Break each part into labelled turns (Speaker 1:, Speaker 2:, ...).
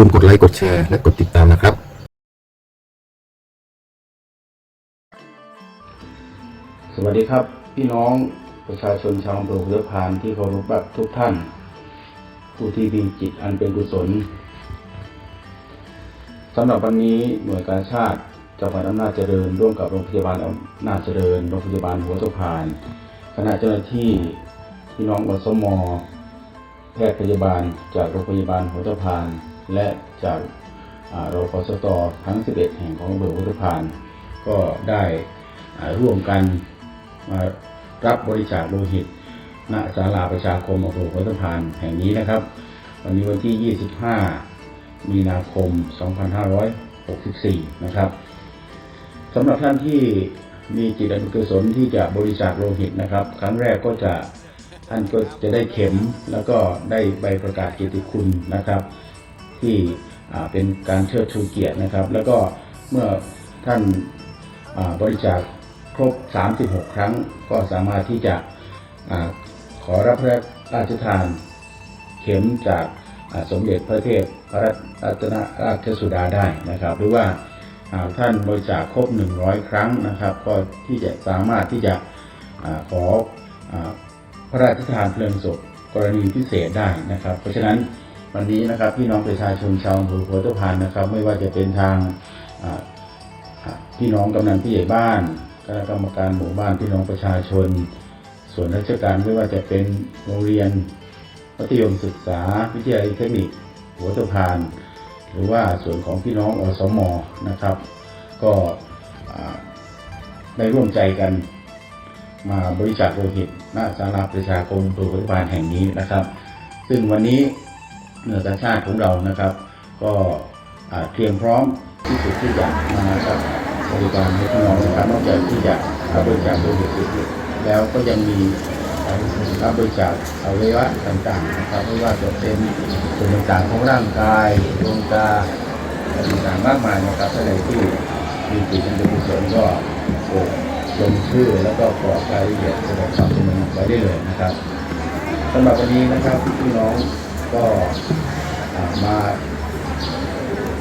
Speaker 1: อย่าลืมกดไลค์กดแชร์และกดติดตามนะครับ
Speaker 2: สวัสดีครับ พี่น้องประชาชนชาวอำเภอหัวพานที่เคารพรักทุกท่าน ผู้ที่มีจิตอันเป็นกุศลสำหรับวันนี้หน่วยการชาติจังหวัดอำนาจเจริญ ร่วมกับโรงพยาบาลอำนาจเจริญโรงพยาบาลหัวตะพานคณะเจ้าหน้าที่พี่น้องอสมแพทย์พยาบาลจากโรงพยาบาลหัวตะพาน และจากอ่ารพสตทั้ง 11 แห่งของอำเภอหัวตะพานก็ได้ร่วมกันมารับบริจาคโลหิตณศาลาประชาคมอำเภอหัวตะพานแห่งนี้นะครับ วันนี้วันที่ 25 มีนาคม 2564 นะครับสำหรับท่านที่มีจิตอนุกุศลที่จะบริจาคโลหิตนะครับ ครั้งแรกก็จะท่านก็จะได้เข็มแล้วก็ได้ใบประกาศเกียรติคุณนะครับ ที่เป็นการเชิดชูเกียรตินะครับ แล้วก็เมื่อท่านบริจาคครบ 36 ครั้ง ก็สามารถที่จะอขอรับพระราชทานเข็มจากสมเด็จพระเทพพระรัตนราชสุดาได้นะครับ หรือว่าท่านบริจาคครบ 100 ครั้งนะครับ ก็ที่จะสามารถที่จะอขออพระราชทานเพลิงศพกรณีพิเศษได้นะครับ เพราะฉะนั้น วันนี้นะครับพี่น้องประชาชนชาวอำเภอโพธิพานนะครับ ไม่ว่าจะเป็นทางพี่น้องกำนันผู้ใหญ่บ้านคณะกรรมการหมู่บ้านพี่น้องประชาชน ส่วนราชการไม่ว่าจะเป็นโรงเรียนมัธยมศึกษา วิทยาลัยเทคนิค หัวตะพาน หรือว่าส่วนของพี่น้องอสมนะครับ ก็ได้ร่วมใจกันมาบริจาคโลหิตณศาลาประชาคมตัวตะพานแห่งนี้นะครับ ซึ่งวันนี้ กาชาติของเรานะครับ ก็เตรียมพร้อมที่สุดที่จะมาครับบริการให้พี่น้องนะครับนอกจากที่จะบริจาคโลหิตแล้วก็ยังมีรับบริจาคอวัยวะต่างๆนะครับไม่ว่าจะเป็นส่วนต่างๆของร่างกายดวงตาอะไรต่างๆมากมายนะครับท่านใดที่มีจิตเป็นกุศลก็โปรดลงชื่อแล้วก็กรอกรายละเอียดแสดงความจำนงไว้ได้เลยนะครับสำหรับวันนี้นะครับพี่น้อง ก็มา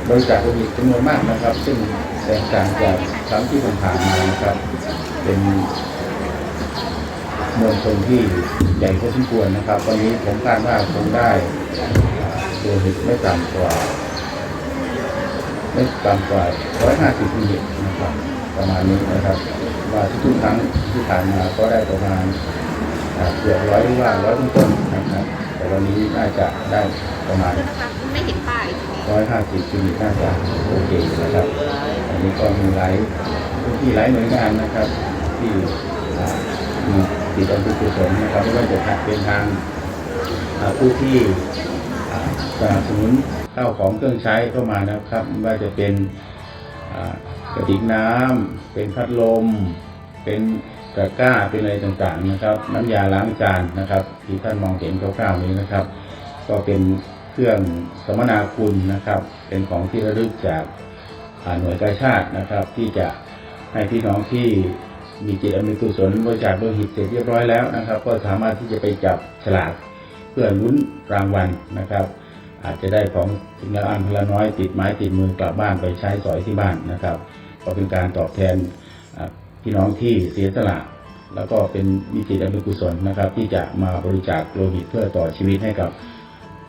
Speaker 2: บริจาคโลหิตจำนวนมากนะครับ ซึ่งแตกต่างจากครั้งที่ผ่านมานะครับ เป็นมวลชนที่ใหญ่พอสมควรนะครับ วันนี้ผมคาดว่าคงได้โลหิตไม่ต่ำกว่า ไม่ต่ำกว่า 150มิลลิลิตรนะครับ ประมาณนี้นะครับ ว่าทุกๆครั้งที่ผ่านมาก็ได้ประมาณเกือบร้อยหรือว่าร้อยต้นๆนะครับ วันนี้น่าจะได้ประมาณ
Speaker 3: ไม่เห็นป้ายทีนี้
Speaker 2: ร้อยห้าสิบมิลลิลิตรน่าจะโอเคนะครับ อันนี้ก็มีหลายพื้นที่หลายหน่วยงานนะครับ ที่อ่ามีจิตอันเป็นกุศลนะครับไม่ว่าจะเป็นทางอ่าผู้ที่อ่าสนับสนุนข้าวของเครื่องใช้เข้ามานะครับไม่ว่าจะเป็นอ่ากระติกน้ำเป็นพัดลม เป็น ตะกร้าเป็นอะไรต่างๆนะครับ น้ำยาล้างจานนะครับ ที่ท่านมองเห็นคร่าวๆนี้นะครับ ก็เป็นเครื่องสมนาคุณนะครับ เป็นของที่ระลึกจากหน่วยกาชาตินะครับ ที่จะให้พี่น้องที่มีจิตอนุกุศลบริจาคโลหิตเสร็จเรียบร้อยแล้วนะครับ ก็สามารถที่จะไปจับฉลากเพื่อลุ้นรางวัลนะครับ อาจจะได้ของสิ่งละอันพละน้อยติดไม้ติดมือกลับบ้านไปใช้สอยที่บ้านนะครับ ก็เป็นการตอบแทน พี่น้องที่เสียสละแล้วก็เป็นมีจิตอนุกุศลนะครับ ที่จะมาบริจาคโลหิตเพื่อต่อชีวิตให้กับ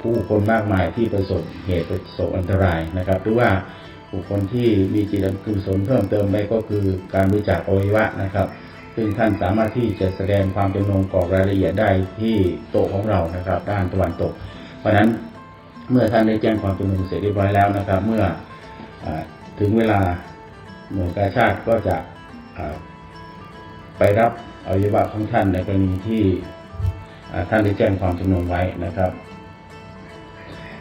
Speaker 2: ผู้คนมากมายที่ประสบเหตุประสบอันตรายนะครับ หรือว่าบุคคลที่มีจิตอันกุศลเพิ่มเติมไปก็คือการบริจาคอวัยวะนะครับ ซึ่งท่านสามารถที่จะแสดงความจำนงกรอกรายละเอียดได้ที่โต๊ะของเรานะครับ ด้านตะวันตก เพราะนั้นเมื่อท่านได้แจ้งความจำนงเสร็จเรียบร้อยแล้วนะครับ เมื่ออถึงเวลาหน่วยกาชาติก็จะ ไปรับอวัยวะของท่านในกรณีที่ท่านได้แจ้งความจำนงไว้นะครับ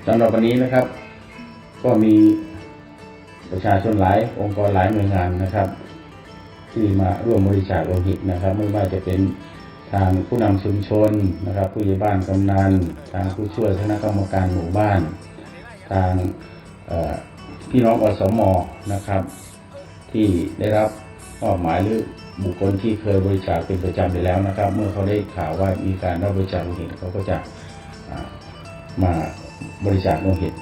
Speaker 2: สำหรับวันนี้นะครับ ก็มีประชาชนหลายองค์กรหลายหน่วยงานนะครับ ที่มาร่วมบริจาคโลหิตนะครับ ไม่ว่าจะเป็นทางผู้นำชุมชนนะครับ ผู้ใหญ่บ้านกำนันทางผู้ช่วยคณะกรรมการหมู่บ้าน ทางพี่น้องอสมนะครับ ที่ได้รับ มอบหมายหรือบุคคลที่เคยบริจาคเป็นประจำไปแล้วนะครับ เมื่อเขาได้ข่าวว่ามีการรับบริจาคโลหิตเขาก็จะมาบริจาคโลหิต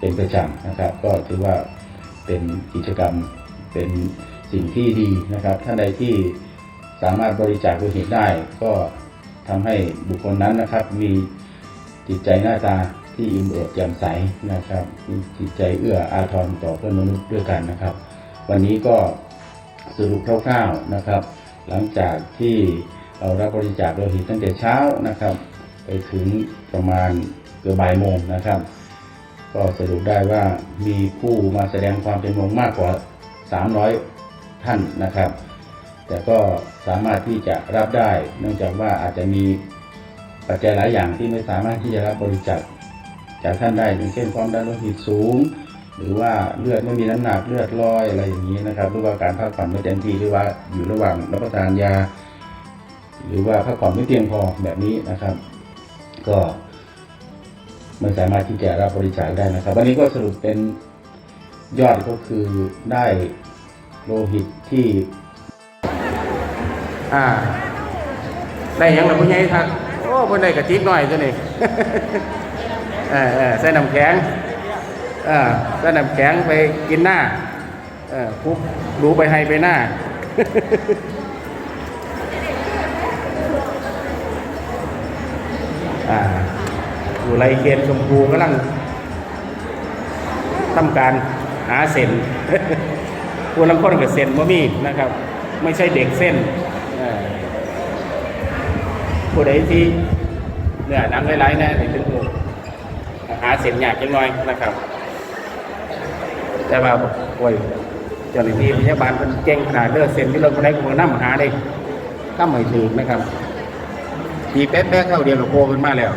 Speaker 2: เป็นประจำนะครับ ก็ถือว่าเป็นกิจกรรมเป็นสิ่งที่ดีนะครับท่านใดที่สามารถบริจาคโลหิตได้ ก็ทำให้บุคคลนั้นนะครับมีจิตใจหน้าตาที่อิ่มเอิบแจ่มใสนะครับมีจิตใจเอื้ออาทรต่อเพื่อนมนุษย์ด้วยกันนะครับ วันนี้ก็ สรุปคร่าวๆนะครับ หลังจากที่เรารับบริจาคโลหิตตั้งแต่เช้านะครับ ไปถึงประมาณเกือบบ่ายโมงนะครับ ก็สรุปได้ว่ามีผู้มาแสดงความเป็นห่วงมากกว่า 300 ท่านนะครับ แต่ก็สามารถที่จะรับได้ เนื่องจากว่าอาจจะมีปัจจัยหลายอย่างที่ไม่สามารถที่จะรับบริจาคจากท่านได้อย่างเช่นความดันโลหิตสูง หรือว่าเลือดไม่มีน้ำหนักเลือดลอยอะไรอย่างนี้นะครับ หรือว่าการพักผ่อนไม่เต็มที่หรือว่าอยู่ระหว่างรับประทานยา หรือว่าพักผ่อนไม่เพียงพอแบบนี้นะครับ ก็ไม่สามารถที่จะรับบริจาคได้นะครับ วันนี้ก็สรุปเป็นยอดก็คือได้โลหิตที่
Speaker 4: อ่า ได้ยังล่ะผู้ใหญ่ทักโอ้บ่ได้กระติบหน่อยตัวนี้ เออเออใส่น้ำแข็ง เออใส่น้ำแข็งไปกินหน้าเออคุบรู้ไปให้ไปหน้าอยู่ไรเคียนชมพูกำลังทำการหาเส้นผู้ลังคนกับเส้นบ่มีนะครับ ไม่ใช่เด็กเส้นเอ่อผู้ใดที่เนี่ยนังหลายๆแน่ถึงถึงผู้หาเส้นยากจังหน่อยนะครับ แต่ว่าโอ้ยเจ้าหน้าที่พยาบาลเป็นเก่งขนาดเลือกเส้นที่เราคนใดก็มานั่หาได้ก็ไม่ถึงนะครับทีแป๊บๆเข้าเดียวกับโคขึ้นมาแล้ว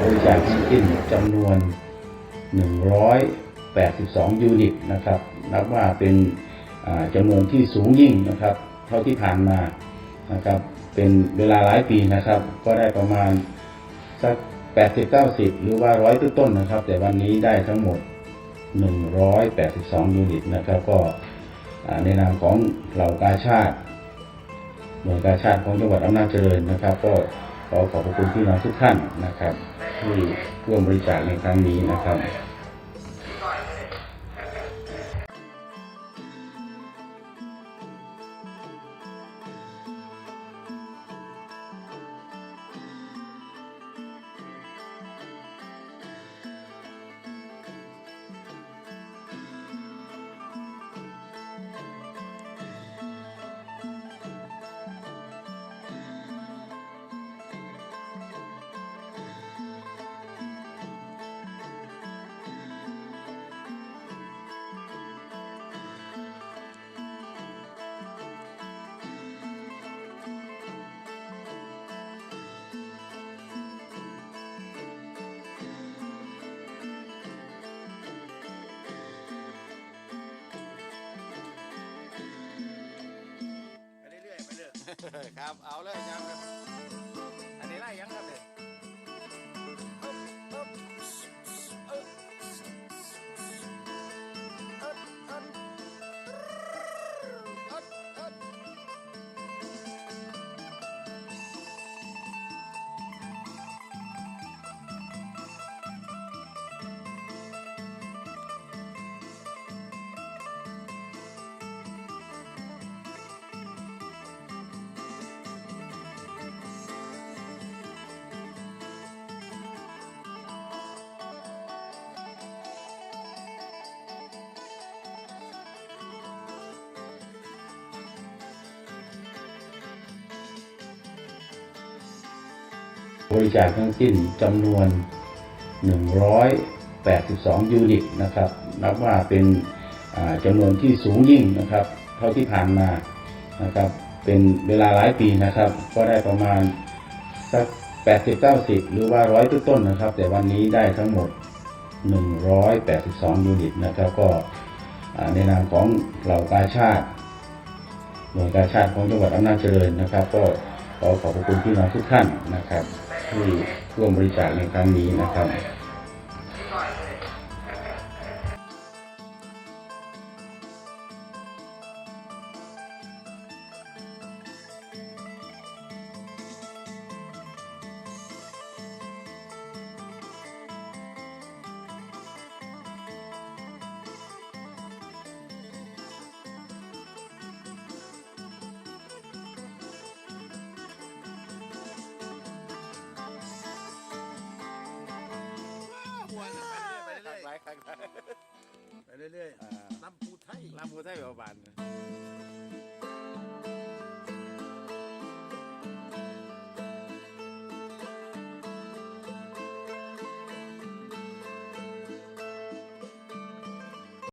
Speaker 2: บริจาคทั้งสิ้นจำนวน 182 ยูนิตนะครับ นับว่าเป็นจำนวนที่สูงยิ่งนะครับ เท่าที่ผ่านมานะครับ เป็นเวลาหลายปีนะครับ ก็ได้ประมาณ สัก80-90หรือว่าร้อยต้นๆนะครับ แต่วันนี้ได้ทั้งหมด182ยูนิตนะครับ ก็อ่าในนามของเหล่ากาชาติหน่วยกาชาติของจังหวัดอำนาจเจริญนะครับ ก็ขอขอบพระคุณพี่น้องทุกท่านนะครับ ที่ร่วมบริจาคในครั้งนี้นะครับ
Speaker 4: ครับ เอาเลยยังครับ บ
Speaker 2: ริจาคทั้งสิ้นจำนวน 182 ยูนิตนะครับ นับว่าเป็นจำนวนที่สูงยิ่งนะครับ เท่าที่ผ่านมานะครับ เป็นเวลาหลายปีนะครับ ก็ได้ประมาณสัก 80-90 หรือว่าร้อยต้นๆนะครับ แต่วันนี้ได้ทั้งหมด 182 ยูนิตนะครับ ก็อ่าในนามของเหล่ากาชาติหน่วยกาชาติของจังหวัดอำนาจเจริญนะครับ ก็ขอขอบพระคุณพี่น้องทุกท่านนะครับ ที่ร่วมบริจาคในครั้งนี้นะครับ
Speaker 4: 啊，南部太，南部太没板办。